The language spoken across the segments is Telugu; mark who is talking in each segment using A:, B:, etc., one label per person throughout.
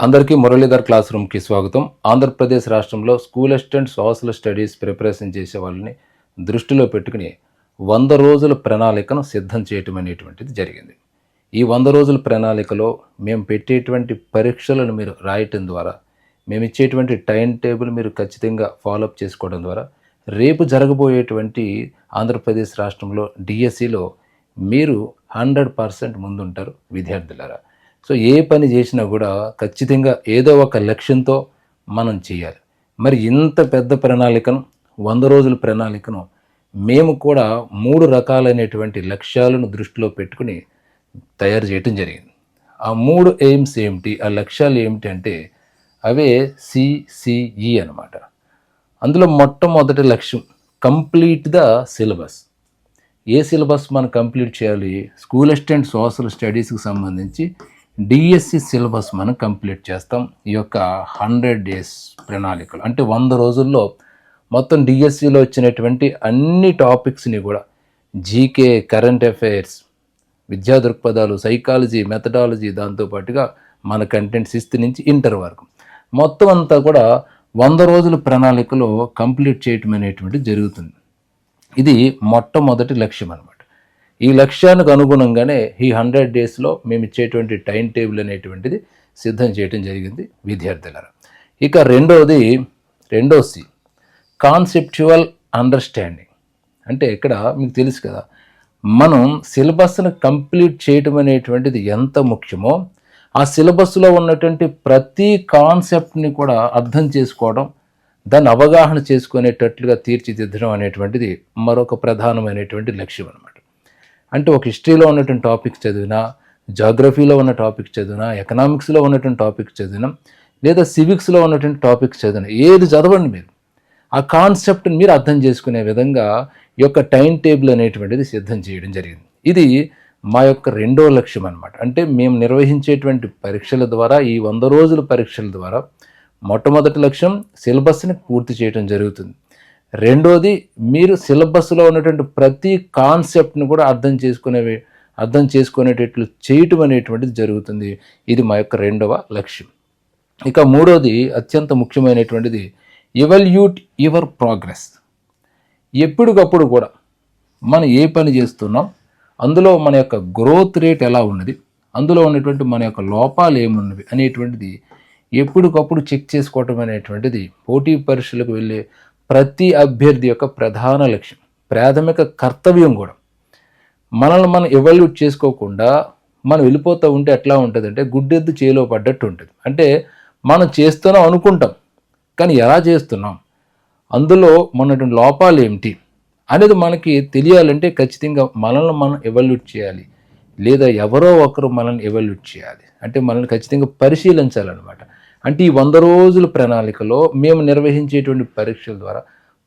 A: అందరికీ మురళీధర్ క్లాస్ రూమ్కి స్వాగతం. ఆంధ్రప్రదేశ్ రాష్ట్రంలో school assistant social studies preparation చేసే వాళ్ళని దృష్టిలో పెట్టుకుని వంద రోజుల ప్రణాళికను సిద్ధం చేయటం అనేటువంటిది జరిగింది. ఈ వంద రోజుల ప్రణాళికలో మేము పెట్టేటువంటి పరీక్షలను మీరు రాయటం ద్వారా మేము ఇచ్చేటువంటి టైం టేబుల్ మీరు ఖచ్చితంగా ఫాలోఅప్ చేసుకోవడం ద్వారా రేపు జరగబోయేటువంటి ఆంధ్రప్రదేశ్ రాష్ట్రంలో డిఎస్సిలో మీరు హండ్రెడ్ పర్సెంట్ ముందుంటారు విద్యార్థులారా. సో ఏ పని చేసినా కూడా ఖచ్చితంగా ఏదో ఒక లక్ష్యంతో మనం చేయాలి. మరి ఇంత పెద్ద ప్రణాళికను వంద రోజుల ప్రణాళికను మేము కూడా మూడు రకాలైనటువంటి లక్ష్యాలను దృష్టిలో పెట్టుకుని తయారు చేయటం జరిగింది. ఆ మూడు ఎయిమ్స్ ఏమిటి? ఆ లక్ష్యాలు ఏమిటి అంటే అవే సిసిఈ అన్నమాట. అందులో మొట్టమొదటి లక్ష్యం కంప్లీట్ ద సిలబస్. ఏ సిలబస్ మనం కంప్లీట్ చేయాలి? స్కూల్ అసిస్టెంట్ సోషల్ స్టడీస్కి సంబంధించి డిఎస్సి సిలబస్ మనం కంప్లీట్ చేస్తాం. ఈ యొక్క హండ్రెడ్ డేస్ ప్రణాళికలు. అంటే వంద రోజుల్లో మొత్తం డిఎస్సిలో వచ్చినటువంటి అన్ని టాపిక్స్ని కూడా జీకే కరెంట్ అఫైర్స్ విద్యా దృక్పథాలు సైకాలజీ మెథడాలజీ దాంతోపాటుగా మన కంటెంట్ సిక్స్త్ నుంచి ఇంటర్ వరకు. మొత్తం అంతా కూడా వంద రోజుల ప్రణాళికలో కంప్లీట్ చేయటం అనేటువంటిది జరుగుతుంది. ఇది మొట్టమొదటి లక్ష్యం అనమాట ఈ లక్ష్యానికి అనుగుణంగానే ఈ హండ్రెడ్ డేస్లో మేము ఇచ్చేటువంటి టైం టేబుల్ అనేటువంటిది సిద్ధం చేయడం జరిగింది విద్యార్థులారా. ఇక రెండోది రెండో సి కాన్సెప్చువల్ అండర్స్టాండింగ్ అంటే ఇక్కడ మీకు తెలుసు కదా మనం సిలబస్ను కంప్లీట్ చేయటం అనేటువంటిది ఎంత ముఖ్యమో ఆ సిలబస్లో ఉన్నటువంటి ప్రతి కాన్సెప్ట్ని కూడా అర్థం చేసుకోవడం దాన్ని అవగాహన చేసుకునేటట్లుగా తీర్చిదిద్దడం అనేటువంటిది మరొక ప్రధానమైనటువంటి లక్ష్యం అనమాట అంటే ఒక హిస్టరీలో ఉన్నటువంటి టాపిక్స్ చదివినా జాగ్రఫీలో ఉన్న టాపిక్ చదివినా ఎకనామిక్స్లో ఉన్నటువంటి టాపిక్ చదివినా లేదా సివిక్స్లో ఉన్నటువంటి టాపిక్స్ చదివినా ఏది చదవండి మీరు. ఆ కాన్సెప్ట్ని మీరు అర్థం చేసుకునే విధంగా ఈ యొక్క టైం టేబుల్ అనేటువంటిది సిద్ధం చేయడం జరిగింది. ఇది మా యొక్క రెండో లక్ష్యం అనమాట అంటే మేము నిర్వహించేటువంటి పరీక్షల ద్వారా ఈ వంద రోజుల పరీక్షల ద్వారా మొట్టమొదటి లక్ష్యం సిలబస్ని పూర్తి చేయడం జరుగుతుంది. రెండోది మీరు సిలబస్లో ఉన్నటువంటి ప్రతి కాన్సెప్ట్ని కూడా అర్థం చేసుకునేవి అర్థం చేసుకునేటట్లు చేయటం అనేటువంటిది జరుగుతుంది. ఇది మా యొక్క రెండవ లక్ష్యం. ఇక మూడోది అత్యంత ముఖ్యమైనటువంటిది ఎవల్యూట్ యువర్ ప్రోగ్రెస్ ఎప్పటికప్పుడు కూడా మనం ఏ పని చేస్తున్నాం అందులో మన యొక్క గ్రోత్ రేట్ ఎలా ఉన్నది అందులో ఉన్నటువంటి మన యొక్క లోపాలు ఏమున్నవి అనేటువంటిది ఎప్పటికప్పుడు చెక్ చేసుకోవటం అనేటువంటిది పోటీ పరీక్షలకు వెళ్ళే ప్రతి అభ్యర్థి యొక్క ప్రధాన లక్ష్యం ప్రాథమిక కర్తవ్యం కూడా. మనల్ని మనం ఎవల్యూట్ చేసుకోకుండా మనం వెళ్ళిపోతూ ఉంటే ఎట్లా ఉంటుంది అంటే గుడ్డెద్దు చేలో పడ్డట్టు ఉంటుంది. అంటే మనం చేస్తున్నాం అనుకుంటాం కానీ ఎలా చేస్తున్నాం? అందులో మనటువంటి లోపాలు ఏమిటి అనేది మనకి తెలియాలంటే ఖచ్చితంగా మనల్ని మనం ఎవల్యూట్ చేయాలి. లేదా ఎవరో ఒకరు మనల్ని ఎవల్యూట్ చేయాలి. అంటే మనల్ని ఖచ్చితంగా పరిశీలించాలన్నమాట. అంటే ఈ వంద రోజుల ప్రణాళికలో మేము నిర్వహించేటువంటి పరీక్షల ద్వారా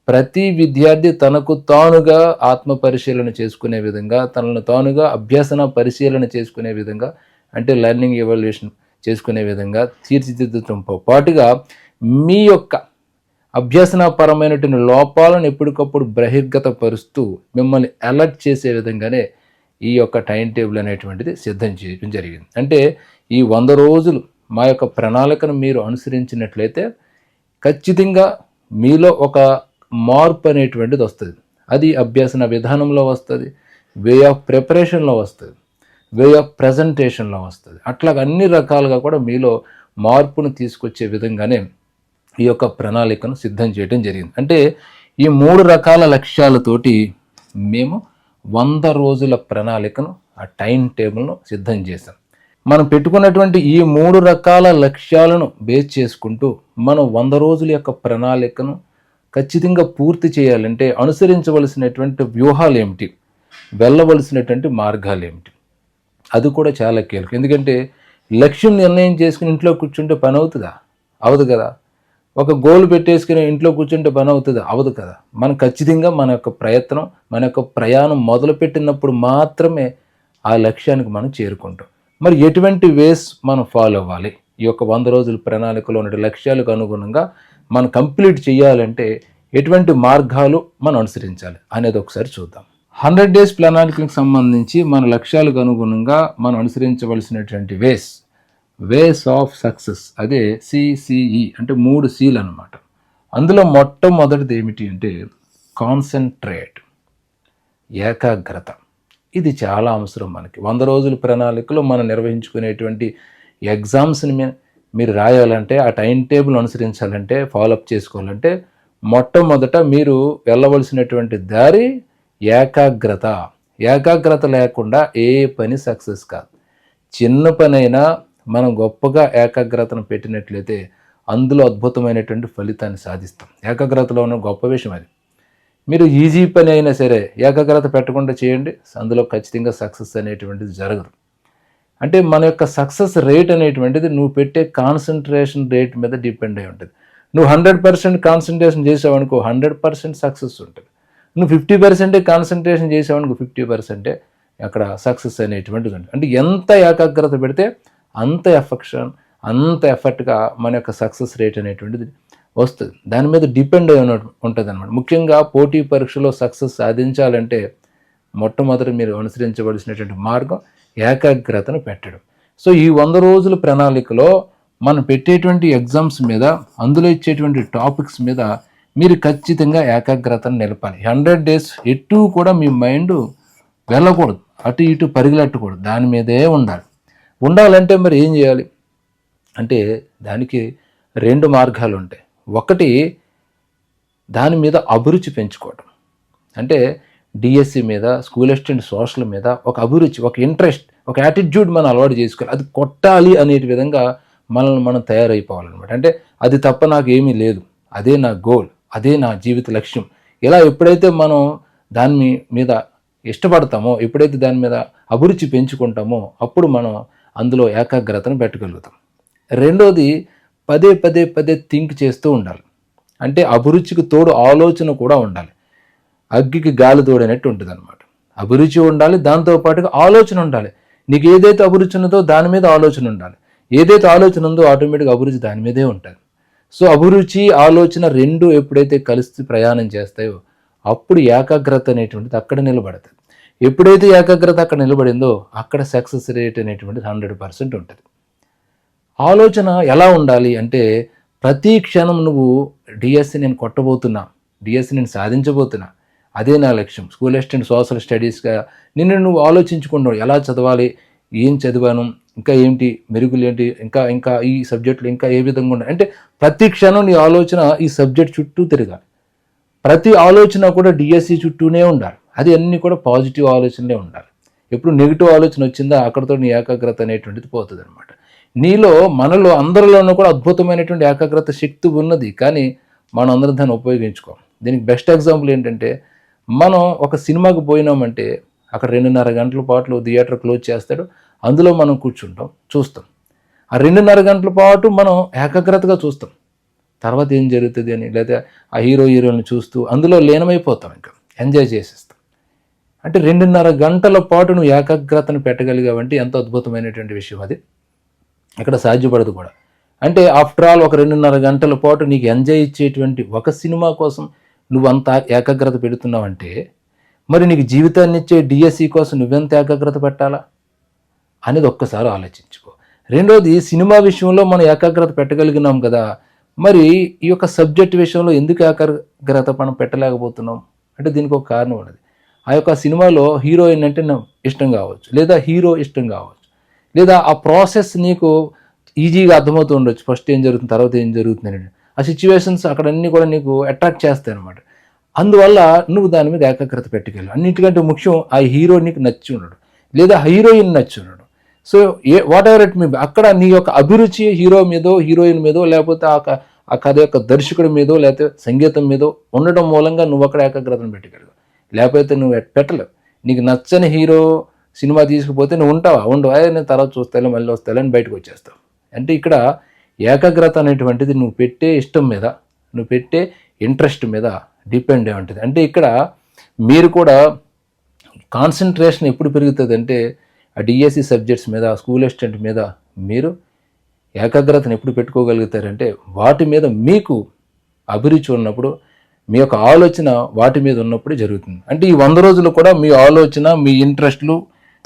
A: ప్రతి విద్యార్థి తనకు తానుగా ఆత్మ పరిశీలన చేసుకునే విధంగా తనను తానుగా అభ్యసన పరిశీలన చేసుకునే విధంగా అంటే లెర్నింగ్ ఎవాల్యుయేషన్ చేసుకునే విధంగా తీర్చిదిద్దడంతో పాటుగా మీ యొక్క అభ్యసనపరమైనటువంటి లోపాలను ఎప్పటికప్పుడు బహిర్గతపరుస్తూ మిమ్మల్ని అలర్ట్ చేసే విధంగానే ఈ యొక్క టైం టేబుల్ అనేటువంటిది సిద్ధం చేయడం జరిగింది. అంటే ఈ వంద రోజులు మా యొక్క ప్రణాళికను మీరు అనుసరించినట్లయితే ఖచ్చితంగా మీలో ఒక మార్పు అనేటువంటిది వస్తుంది. అది అభ్యసన విధానంలో వస్తుంది వే ఆఫ్ ప్రిపరేషన్లో వస్తుంది వే ఆఫ్ ప్రజెంటేషన్లో వస్తుంది. అట్లా అన్ని రకాలుగా కూడా మీలో మార్పును తీసుకొచ్చే విధంగానే ఈ యొక్క ప్రణాళికను సిద్ధం చేయడం జరిగింది. అంటే ఈ మూడు రకాల లక్ష్యాలతోటి మేము వంద రోజుల ప్రణాళికను ఆ టైం టేబుల్ను సిద్ధం చేశాం. మనం పెట్టుకున్నటువంటి ఈ మూడు రకాల లక్ష్యాలను బేస్ చేసుకుంటూ మనం వంద రోజుల యొక్క ప్రణాళికను ఖచ్చితంగా పూర్తి చేయాలంటే అనుసరించవలసినటువంటి వ్యూహాలు ఏమిటి? వెళ్ళవలసినటువంటి మార్గాలు ఏమిటి? అది కూడా చాలా కీలకం. ఎందుకంటే లక్ష్యం నిర్ణయం చేసుకుని ఇంట్లో కూర్చుంటే పని అవుతుందా? అవదు కదా. ఒక గోల్ పెట్టేసుకుని ఇంట్లో కూర్చుంటే పని అవుతుంది? అవదు కదా. మనం ఖచ్చితంగా మన యొక్క ప్రయత్నం మన యొక్క ప్రయాణం మొదలుపెట్టినప్పుడు మాత్రమే ఆ లక్ష్యానికి మనం చేరుకుంటాం. మరి ఎటువంటి వేస్ మనం ఫాలో అవ్వాలి? ఈ యొక్క వంద రోజుల ప్రణాళికలో ఉన్న లక్ష్యాలకు అనుగుణంగా మనం కంప్లీట్ చేయాలంటే ఎటువంటి మార్గాలు మనం అనుసరించాలి అనేది ఒకసారి చూద్దాం. హండ్రెడ్ డేస్ ప్రణాళికలకు సంబంధించి మన లక్ష్యాలకు అనుగుణంగా మనం అనుసరించవలసినటువంటి వేస్ వేస్ ఆఫ్ సక్సెస్ అదే సిసిఈ అంటే మూడు సీలు అనమాట అందులో మొట్టమొదటిది ఏమిటి అంటే కాన్సన్ట్రేట్ ఏకాగ్రత. ఇది చాలా అవసరం మనకి. వంద రోజుల ప్రణాళికలో మనం నిర్వహించుకునేటువంటి ఎగ్జామ్స్ని మీ- మీరు రాయాలంటే ఆ టైం టేబుల్ అనుసరించాలంటే ఫాలోఅప్ చేసుకోవాలంటే మొట్టమొదట మీరు వెళ్ళవలసినటువంటి దారి ఏకాగ్రత. ఏకాగ్రత లేకుండా ఏ పని సక్సెస్ కాదు. చిన్న పనైనా మనం గొప్పగా ఏకాగ్రతను పెట్టినట్లయితే అందులో అద్భుతమైనటువంటి ఫలితాన్ని సాధిస్తాం. ఏకాగ్రతలో ఉన్న గొప్ప విషయం అది. మీరు ఈజీ పని అయినా సరే ఏకాగ్రత పెట్టకుండా చేయండి. అందులో ఖచ్చితంగా సక్సెస్ అనేటువంటిది జరగదు. అంటే మన యొక్క సక్సెస్ రేట్ అనేటువంటిది నువ్వు పెట్టే కాన్సన్ట్రేషన్ రేట్ మీద డిపెండ్ అయి ఉంటుంది. నువ్వు హండ్రెడ్ పర్సెంట్ కాన్సన్ట్రేషన్ చేసావనుకో హండ్రెడ్ పర్సెంట్ సక్సెస్ ఉంటుంది. నువ్వు ఫిఫ్టీ పర్సెంటే కాన్సన్ట్రేషన్ చేసావనుకో ఫిఫ్టీ పర్సెంటే అక్కడ సక్సెస్ అనేటువంటిది ఉంటుంది. అంటే ఎంత ఏకాగ్రత పెడితే అంత ఎఫెక్షన్ అంత ఎఫర్ట్గా మన యొక్క సక్సెస్ రేట్ అనేటువంటిది వస్తుంది. దాని మీద డిపెండ్ అయి ఉంటుంది అనమాట ముఖ్యంగా పోటీ పరీక్షలో సక్సెస్ సాధించాలంటే మొట్టమొదటి మీరు అనుసరించవలసినటువంటి మార్గం ఏకాగ్రతను పెట్టడం. సో ఈ వంద రోజుల ప్రణాళికలో మనం పెట్టేటువంటి ఎగ్జామ్స్ మీద అందులో ఇచ్చేటువంటి టాపిక్స్ మీద మీరు ఖచ్చితంగా ఏకాగ్రతను నిలపాలి. హండ్రెడ్ డేస్ ఎటు కూడా మీ మైండ్ వెళ్ళకూడదు. అటు ఇటు పరిగెలట్టకూడదు దాని మీదే ఉండాలి. ఉండాలంటే మరి ఏం చేయాలి? అంటే దానికి రెండు మార్గాలు ఉంటాయి. ఒకటి దాని మీద అభిరుచి పెంచుకోవడం అంటే డిఎస్సి మీద స్కూల్ అసిస్టెంట్ సోషల్ మీద ఒక అభిరుచి ఒక ఇంట్రెస్ట్ ఒక యాటిట్యూడ్ మనం అలవాటు చేసుకోవాలి. అది కొట్టాలి అనే విధంగా మనల్ని మనం తయారైపోవాలన్నమాట. అంటే అది తప్ప నాకు ఏమీ లేదు. అదే నా గోల్ అదే నా జీవిత లక్ష్యం. ఇలా ఎప్పుడైతే మనం దాని మీద ఇష్టపడతామో ఎప్పుడైతే దాని మీద అభిరుచి పెంచుకుంటామో అప్పుడు మనం అందులో ఏకాగ్రతను పెట్టగలుగుతాం. రెండోది పదే పదే పదే థింక్ చేస్తూ ఉండాలి. అంటే అభిరుచికి తోడు ఆలోచన కూడా ఉండాలి. అగ్గికి గాలి తోడనట్టు ఉంటుంది అనమాట అభిరుచి ఉండాలి దాంతోపాటుగా ఆలోచన ఉండాలి. నీకు ఏదైతే అభిరుచి ఉన్నదో దాని మీద ఆలోచన ఉండాలి. ఏదైతే ఆలోచన ఉందో ఆటోమేటిక్గా అభిరుచి దాని మీదే ఉంటుంది. సో అభిరుచి ఆలోచన రెండు ఎప్పుడైతే కలిసి ప్రయాణం చేస్తాయో అప్పుడు ఏకాగ్రత అనేటువంటిది అక్కడ నిలబడుతుంది. ఎప్పుడైతే ఏకాగ్రత అక్కడ నిలబడిందో అక్కడ సక్సెస్ రేట్ అనేటువంటిది హండ్రెడ్ పర్సెంట్ ఉంటుంది. ఆలోచన ఎలా ఉండాలి అంటే ప్రతి క్షణం నువ్వు డిఎస్సి నేను కొట్టబోతున్నా డిఎస్సి నేను సాధించబోతున్నా అదే నా లక్ష్యం. స్కూల్ అసిస్టెంట్ సోషల్ స్టడీస్గా నిన్ను నువ్వు ఆలోచించుకుంటావు ఎలా చదవాలి ఏం చదివాను ఇంకా ఏంటి మెరుగులు ఏంటి ఇంకా ఇంకా ఈ సబ్జెక్టులు ఇంకా ఏ విధంగా ఉండాలి అంటే ప్రతి క్షణం నీ ఆలోచన ఈ సబ్జెక్ట్ చుట్టూ తిరగాలి. ప్రతి ఆలోచన కూడా డిఎస్సి చుట్టూనే ఉండాలి. అది అన్నీ కూడా పాజిటివ్ ఆలోచనలే ఉండాలి. ఎప్పుడు నెగిటివ్ ఆలోచన వచ్చిందా అక్కడతో నీ ఏకాగ్రత అనేటువంటిది పోతుంది అనమాట నీలో మనలో అందరిలోనూ కూడా అద్భుతమైనటువంటి ఏకాగ్రత శక్తి ఉన్నది. కానీ మనం అందరం దాన్ని ఉపయోగించుకోం. దీనికి బెస్ట్ ఎగ్జాంపుల్ ఏంటంటే మనం ఒక సినిమాకి పోయినామంటే అక్కడ రెండున్నర గంటల పాటు థియేటర్ క్లోజ్ చేస్తాడు. అందులో మనం కూర్చుంటాం చూస్తాం. ఆ రెండున్నర గంటల పాటు మనం ఏకాగ్రతగా చూస్తాం. తర్వాత ఏం జరుగుతుంది అని లేదా ఆ హీరో హీరోని చూస్తూ అందులో లీనమైపోతాం ఇంకా. ఎంజాయ్ చేసేస్తాం. అంటే రెండున్నర గంటల పాటు నువ్వు ఏకాగ్రతను పెట్టగలిగావంటే ఎంత అద్భుతమైనటువంటి విషయం అది. అక్కడ సాధ్యపడదు కూడా. అంటే ఆఫ్టర్ ఆల్ ఒక రెండున్నర గంటల పాటు నీకు ఎంజాయ్ ఇచ్చేటువంటి ఒక సినిమా కోసం నువ్వు అంత ఏకాగ్రత పెడుతున్నావంటే మరి నీకు జీవితాన్ని ఇచ్చే డిఎస్సి కోసం నువ్వెంత ఏకాగ్రత పెట్టాలా? అనేది ఒక్కసారి ఆలోచించుకో. రెండోది సినిమా విషయంలో మనం ఏకాగ్రత పెట్టగలిగినాం కదా మరి ఈ యొక్క సబ్జెక్ట్ విషయంలో ఎందుకు ఏకాగ్రత మనం పెట్టలేకపోతున్నాం? అంటే దీనికి ఒక కారణం ఉన్నది. ఆ యొక్క సినిమాలో హీరోయిన్ అంటే ఇష్టం కావచ్చు లేదా హీరో ఇష్టం కావచ్చు. లేదా ఆ ప్రాసెస్ నీకు ఈజీగా అర్థమవుతూ ఉండొచ్చు ఫస్ట్ ఏం జరుగుతుంది తర్వాత ఏం జరుగుతుంది అని. ఆ సిచ్యువేషన్స్ అక్కడ అన్నీ కూడా నీకు అట్రాక్ట్ చేస్తాయి అనమాట అందువల్ల నువ్వు దాని మీద ఏకాగ్రత పెట్టుకెళ్ళు. అన్నిటికంటే ముఖ్యం ఆ హీరో నీకు నచ్చి ఉండడు. లేదా హీరోయిన్ నచ్చి ఉండడు. So A whatever it మీ అక్కడ నీ యొక్క అభిరుచి హీరో మీదో హీరోయిన్ మీదో లేకపోతే ఆ ఆ కథ యొక్క దర్శకుడి మీదో లేకపోతే సంగీతం మీదో ఉండడం మూలంగా నువ్వు అక్కడ ఏకాగ్రతను పెట్టుకెళ్ళు లేకపోతే నువ్వు పెట్టలేవు. నీకు నచ్చని హీరో సినిమా తీసుకుపోతే నువ్వు ఉంటావా? ఉండవు నేను తర్వాత చూస్తాను మళ్ళీ వస్తాను అని బయటకు వచ్చేస్తావు. అంటే ఇక్కడ ఏకాగ్రత అనేటువంటిది నువ్వు పెట్టే ఇష్టం మీద నువ్వు పెట్టే ఇంట్రెస్ట్ మీద డిపెండ్ అయి ఉంటుంది. అంటే ఇక్కడ మీరు కూడా కాన్సన్ట్రేషన్ ఎప్పుడు పెరుగుతుంది అంటే ఆ డిఎస్సి సబ్జెక్ట్స్ మీద స్కూల్ అసిస్టెంట్ మీద మీరు ఏకాగ్రతను ఎప్పుడు పెట్టుకోగలుగుతారంటే వాటి మీద మీకు అభిరుచి ఉన్నప్పుడు మీ యొక్క ఆలోచన వాటి మీద ఉన్నప్పుడు జరుగుతుంది. అంటే ఈ వంద రోజులు కూడా మీ ఆలోచన మీ ఇంట్రెస్ట్లు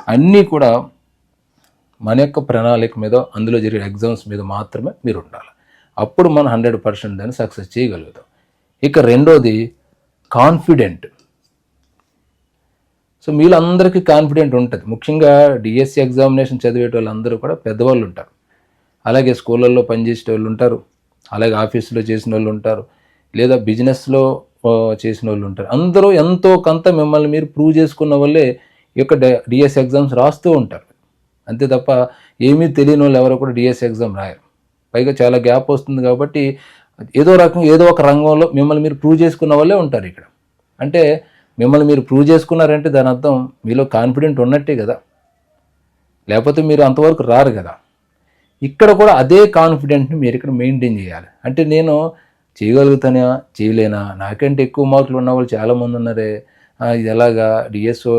A: అన్నీ కూడా మన యొక్క ప్రణాళిక మీద అందులో జరిగే ఎగ్జామ్స్ మీద మాత్రమే మీరు ఉండాలి. అప్పుడు మనం హండ్రెడ్ పర్సెంట్ దాన్ని సక్సెస్ చేయగలుగుతాం. ఇక రెండోది కాన్ఫిడెంట్ సో మీలందరికీ కాన్ఫిడెంట్ ఉంటుంది. ముఖ్యంగా డిఎస్సి ఎగ్జామినేషన్ చదివే వాళ్ళందరూ కూడా పెద్దవాళ్ళు ఉంటారు అలాగే స్కూళ్ళల్లో పనిచేసే వాళ్ళు ఉంటారు. అలాగే ఆఫీసులో చేసిన వాళ్ళు ఉంటారు. లేదా బిజినెస్లో చేసిన వాళ్ళు ఉంటారు. అందరూ ఎంతో కొంత మిమ్మల్ని మీరు ప్రూవ్ చేసుకున్న వాళ్ళే ఈ యొక్క డిఎస్ ఎగ్జామ్స్ రాస్తూ ఉంటారు. అంతే తప్ప ఏమీ తెలియని వాళ్ళు ఎవరు కూడా డిఎస్ ఎగ్జామ్ రాయరు. పైగా చాలా గ్యాప్ వస్తుంది కాబట్టి ఏదో రకం ఏదో ఒక రంగంలో మిమ్మల్ని మీరు ప్రూవ్ చేసుకున్న వాళ్ళే ఉంటారు ఇక్కడ. అంటే మిమ్మల్ని మీరు ప్రూవ్ చేసుకున్నారంటే దాని అర్థం మీలో కాన్ఫిడెంట్ ఉన్నట్టే కదా. లేకపోతే మీరు అంతవరకు రారు కదా. ఇక్కడ కూడా అదే కాన్ఫిడెంట్ని మీరు ఇక్కడ మెయింటైన్ చేయాలి. అంటే నేను చేయగలుగుతానా చేయలేనా? నాకంటే ఎక్కువ మార్కులు ఉన్న వాళ్ళు చాలామంది ఉన్నారే. ఇది ఎలాగా? డిఎస్ఓ